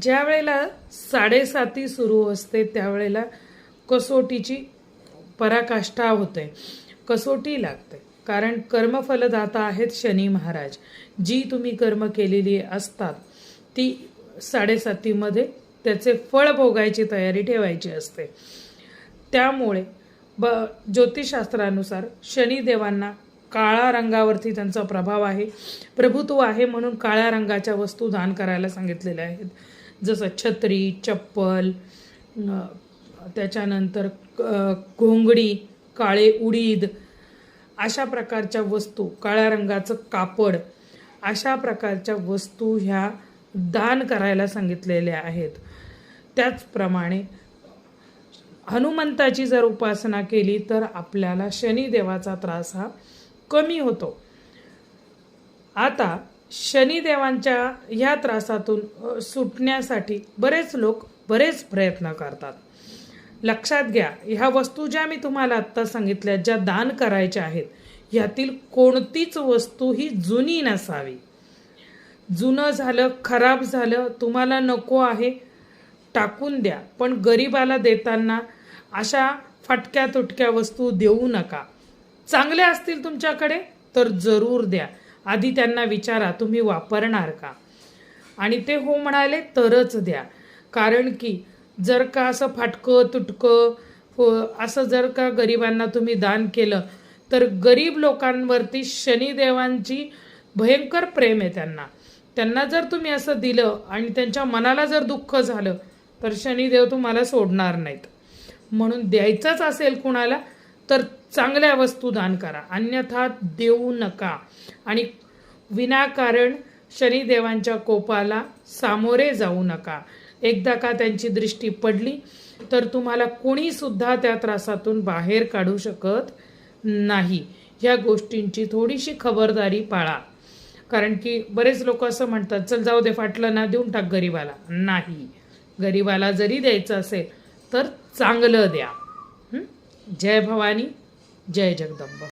ज्या वेळेला साडेसाती सुरू असते त्यावेळेला कसोटीची पराकाष्ठा होते. कसोटी लागते. कारण कर्मफलदाता आहेत शनी महाराज. जी तुम्ही कर्म केलेली असतात ती साडेसातीमध्ये त्याचे फळ भोगायची तयारी ठेवायची असते. त्यामुळे ब ज्योतिषशास्त्रानुसार शनिदेवांना काळा रंगावरती त्यांचा प्रभाव आहे. प्रभुत्व आहे म्हणून काळ्या रंगाच्या वस्तू दान करायला सांगितलेल्या आहेत. जसं छत्री चप्पल त्याच्यानंतर घोंगडी काळे उडीद अशा प्रकारच्या वस्तू काळ्या रंगाचं कापड अशा प्रकारच्या वस्तू ह्या दान करायला सांगितलेल्या आहेत. त्याचप्रमाणे हनुमंताची जर उपासना केली तर आपल्याला शनिदेवाचा त्रास हा कमी होतो. आता शनिदेवांच्या ह्या त्रासातून सुटण्यासाठी बरेच लोक बरेच प्रयत्न करतात. लक्षात घ्या ह्या वस्तू ज्या मी तुम्हाला आत्ता सांगितल्या ज्या दान करायच्या आहेत ह्यातील कोणतीच वस्तू ही जुनी नसावी. जुनं झालं खराब झालं तुम्हाला नको आहे टाकून द्या. पण गरिबाला देताना अशा फाटक्या तुटक्या वस्तू देऊ नका. चांगल्या असतील तुमच्याकडे तर जरूर द्या. आधी त्यांना विचारा तुम्ही वापरणार का? आणि ते हो म्हणाले तरच द्या. कारण की जर का असं फाटकं तुटकं हो असं जर का गरिबांना तुम्ही दान केलं तर गरीब लोकांवरती शनिदेवांची भयंकर प्रेम आहे त्यांना. त्यांना जर तुम्ही असं दिलं आणि त्यांच्या मनाला जर दुःख झालं तर शनिदेव तुम्हाला सोडणार नाहीत. म्हणून द्यायचंच असेल कुणाला तर चांगल्या वस्तू दान करा. अन्यथा देऊ नका. आणि विनाकारण शनिदेवांच्या कोपाला सामोरे जाऊ नका. एकदा का त्यांची दृष्टी पडली तर तुम्हाला कोणीसुद्धा त्या त्रासातून बाहेर काढू शकत नाही. ह्या गोष्टींची थोडीशी खबरदारी पाळा. कारण की बरेच लोक असं म्हणतात चल जाऊ दे फाटलं ना देऊन टाक गरिबाला. नाही. गरिबाला जरी द्यायचं असेल तर चांगलं द्या. हं? जय भवानी जय जगदंब